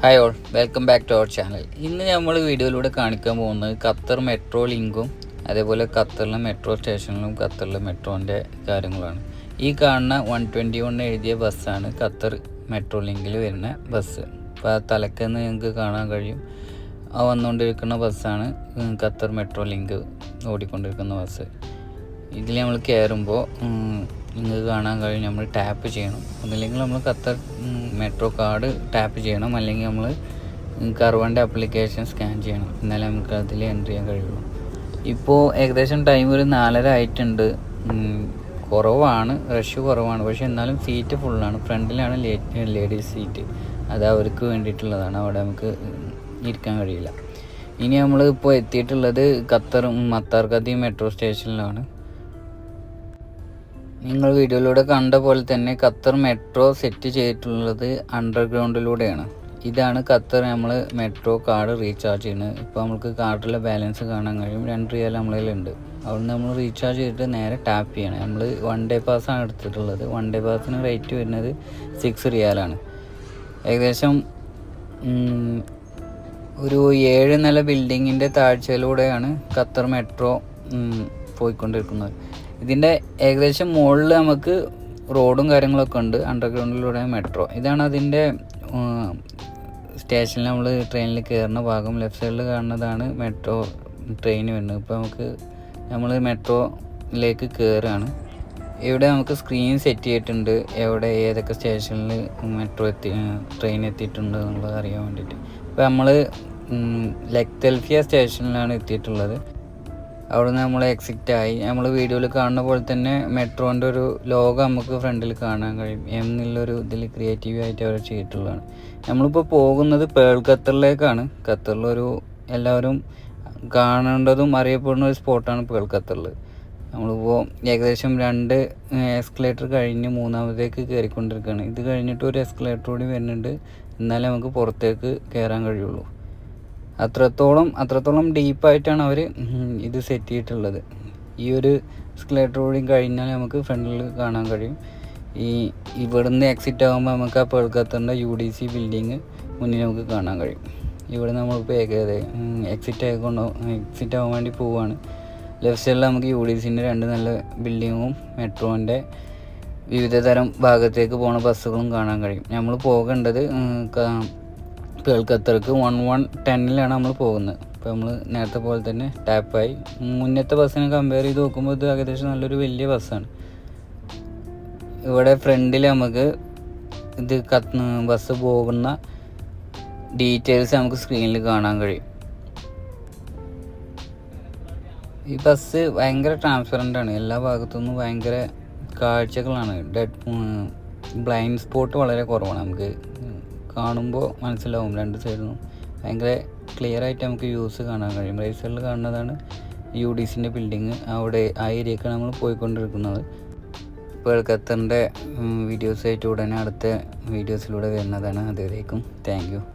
Hi all welcome back to our channel ഇന്ന് നമ്മൾ വീഡിയോയിലൂടെ കാണിക്കാൻ പോകുന്നത് ഖത്തർ മെട്രോ ലിങ്കും അതേപോലെ ഖത്തറിലെ മെട്രോ സ്റ്റേഷനിലും ഖത്തറിലെ മെട്രോന്റെ കാര്യങ്ങളാണ്. ഈ കാണുന്ന വൺ ട്വന്റി വൺ എഴുതിയ ബസ്സാണ് ഖത്തർ മെട്രോ ലിങ്കിൽ വരുന്ന ബസ് അപ്പോൾ ആ തലക്കെന്ന് നിങ്ങൾക്ക് കാണാൻ കഴിയും. ആ വന്നുകൊണ്ടിരിക്കുന്ന ബസ്സാണ് ഖത്തർ മെട്രോ ലിങ്ക് ഓടിക്കൊണ്ടിരിക്കുന്ന ബസ് ഇതിൽ നമ്മൾ കയറുമ്പോൾ നിങ്ങൾക്ക് കാണാൻ കഴിയും. നമ്മൾ ടാപ്പ് ചെയ്യണം. ഒന്നില്ലെങ്കിൽ നമ്മൾ ഖത്തർ മെട്രോ കാർഡ് ടാപ്പ് ചെയ്യണം. അല്ലെങ്കിൽ നമ്മൾ കർവന്റെ ആപ്ലിക്കേഷൻ സ്കാൻ ചെയ്യണം. എന്നാലേ നമുക്ക് അതിൽ എന്റർ ചെയ്യാൻ കഴിയുള്ളൂ. ഇപ്പോൾ ഏകദേശം ടൈം ഒരു നാലര ആയിട്ടുണ്ട്. കുറവാണ്. റഷ് കുറവാണ്. പക്ഷേ എന്നാലും സീറ്റ് ഫുള്ളാണ് ഫ്രണ്ടിലാണ് ലേഡീസ് സീറ്റ് അത് അവർക്ക് വേണ്ടിയിട്ടുള്ളതാണ്. അവിടെ നമുക്ക് ഇരിക്കാൻ കഴിയില്ല. ഇനി നമ്മൾ ഇപ്പോൾ എത്തിയിട്ടുള്ളത് ഖത്തർ മത്താർ മെട്രോ സ്റ്റേഷനിലാണ് നിങ്ങൾ വീഡിയോയിലൂടെ കണ്ട പോലെ തന്നെ ഖത്തർ മെട്രോ സെറ്റ് ചെയ്തിട്ടുള്ളത് അണ്ടർഗ്രൗണ്ടിലൂടെയാണ്. ഇതാണ് ഖത്തർ നമ്മൾ മെട്രോ കാർഡ് റീചാർജ് ചെയ്യുന്നത്. ഇപ്പോൾ നമുക്ക് കാർഡിലെ ബാലൻസ് കാണാൻ കഴിയും. രണ്ട് റിയൽ നമ്മളതിലുണ്ട് അവിടുന്ന് നമ്മൾ റീചാർജ് ചെയ്തിട്ട് നേരെ ടാപ്പ് ചെയ്യണം. നമ്മൾ വൺ ഡേ പാസ്സാണ് എടുത്തിട്ടുള്ളത്. വൺ ഡേ പാസിന് റേറ്റ് വരുന്നത് സിക്സ് റിയാലാണ് ഏകദേശം ഒരു ഏഴ് നില ബിൽഡിങ്ങിന്റെ താഴ്ചയിലൂടെയാണ് ഖത്തർ മെട്രോ പോയിക്കൊണ്ടിരിക്കുന്നത്. ഇതിന്റെ ഏകദേശം മുകളിൽ നമുക്ക് റോഡും കാര്യങ്ങളൊക്കെ ഉണ്ട്. അണ്ടർഗ്രൗണ്ടിലൂടെ മെട്രോ. ഇതാണ് അതിന്റെ സ്റ്റേഷനിൽ നമ്മൾ ട്രെയിനിൽ കയറുന്ന ഭാഗം. ലെഫ്റ്റ് സൈഡിൽ കാണുന്നതാണ് മെട്രോ ട്രെയിൻ വരുന്നത്. ഇപ്പോൾ നമുക്ക് നമ്മൾ മെട്രോയിലേക്ക് കയറുകയാണ് ഇവിടെ നമുക്ക് സ്ക്രീൻ സെറ്റ് ചെയ്തിട്ടുണ്ട്. എവിടെ ഏതൊക്കെ സ്റ്റേഷനിൽ മെട്രോ എത്തി ട്രെയിൻ എത്തിയിട്ടുണ്ട് എന്നുള്ളത് അറിയാൻ വേണ്ടിയിട്ട്. ഇപ്പോൾ നമ്മൾ ലെക്തെൽഫിയ സ്റ്റേഷനിലാണ് എത്തിയിട്ടുള്ളത്. അവിടെ നിന്ന് നമ്മൾ എക്സിറ്റ് ആയി. നമ്മൾ വീഡിയോയിൽ കാണുന്ന പോലെ തന്നെ മെട്രോന്റെ ഒരു ലോഗം നമുക്ക് ഫ്രണ്ടിൽ കാണാൻ കഴിയും. എന്നുള്ളൊരു ഇതിൽ ക്രിയേറ്റീവ് ആയിട്ട് അവർ ചെയ്തിട്ടുള്ളതാണ്. നമ്മളിപ്പോൾ പോകുന്നത് പേൾ ഖത്തറിലേക്കാണ്. ഖത്തറിലൊരു എല്ലാവരും കാണേണ്ടതും അറിയപ്പെടുന്ന ഒരു സ്പോട്ടാണ് പേൾ ഖത്തറിൽ നമ്മളിപ്പോൾ ഏകദേശം രണ്ട് എസ്കലേറ്റർ കഴിഞ്ഞ് മൂന്നാമതേക്ക് കയറിക്കൊണ്ടിരിക്കുകയാണ് ഇത് കഴിഞ്ഞിട്ട് ഒരു എസ്കലേറ്റർ കൂടി വരുന്നുണ്ട്. എന്നാലേ നമുക്ക് പുറത്തേക്ക് കയറാൻ കഴിയുള്ളൂ. അത്രത്തോളം അത്രത്തോളം ഡീപ്പായിട്ടാണ് അവർ ഇത് സെറ്റ് ചെയ്തിട്ടുള്ളത്. ഈ ഒരു സ്ക്ലേറ്റർ കൂടി കഴിഞ്ഞാൽ നമുക്ക് ഫ്രണ്ടിൽ കാണാൻ കഴിയും. ഈ ഇവിടുന്ന് എക്സിറ്റ് ആകുമ്പോൾ നമുക്ക് ആ പേൾക്കത്തറിന്റെ യു ഡി സി ബിൽഡിങ് മുന്നിൽ നമുക്ക് കാണാൻ കഴിയും. ഇവിടെ നമ്മളിപ്പോൾ ഏകദേശം എക്സിറ്റ് ആയിക്കൊണ്ട് എക്സിറ്റ് ആകാൻ വേണ്ടി പോവുകയാണ് ലെഫ്റ്റ് സൈഡിൽ നമുക്ക് യു ഡി സിന്റെ രണ്ട് നല്ല ബിൽഡിങ്ങും മെട്രോന്റെ വിവിധ തരം ഭാഗത്തേക്ക് പോണ ബസ്സുകളും കാണാൻ കഴിയും. നമ്മൾ പോകേണ്ടത് കേൾക്കത്തർക്ക് വൺ വൺ ടെന്നിലാണ് നമ്മൾ പോകുന്നത്. അപ്പോൾ നമ്മൾ നേരത്തെ പോലെ തന്നെ ടാപ്പായി മുന്നത്തെ ബസ്സിനെ കമ്പയർ ചെയ്ത് നോക്കുമ്പോൾ ഇത് ഏകദേശം നല്ലൊരു വലിയ ബസ്സാണ് ഇവിടെ ഫ്രണ്ടിൽ നമുക്ക് ഇത് കത്ത് ബസ് പോകുന്ന ഡീറ്റെയിൽസ് നമുക്ക് സ്ക്രീനിൽ കാണാൻ കഴിയും. ഈ ബസ് ഭയങ്കര ട്രാൻസ്പെറന്റ് ആണ്. എല്ലാ ഭാഗത്തുനിന്നും ഭയങ്കര കാഴ്ചകളാണ്. ഡെഡ് ബ്ലൈൻഡ് സ്പോട്ട് വളരെ കുറവാണ്. നമുക്ക് കാണുമ്പോൾ മനസ്സിലാവും. രണ്ട് നിന്നും ഭയങ്കര ക്ലിയർ ആയിട്ട് നമുക്ക് യൂസ് കാണാൻ കഴിയും. റൈറ്റ് സൈഡിൽ കാണുന്നതാണ് യു ഡി സിന്റെ ബിൽഡിങ് അവിടെ ആ ഏരിയക്കാണ് നമ്മൾ പോയിക്കൊണ്ടിരിക്കുന്നത്. ഇപ്പോൾ ഖത്തറിന്റെ വീഡിയോസായിട്ട് ഉടനെ അടുത്ത വീഡിയോസിലൂടെ വരുന്നതാണ്. അതുവരേക്കും. താങ്ക്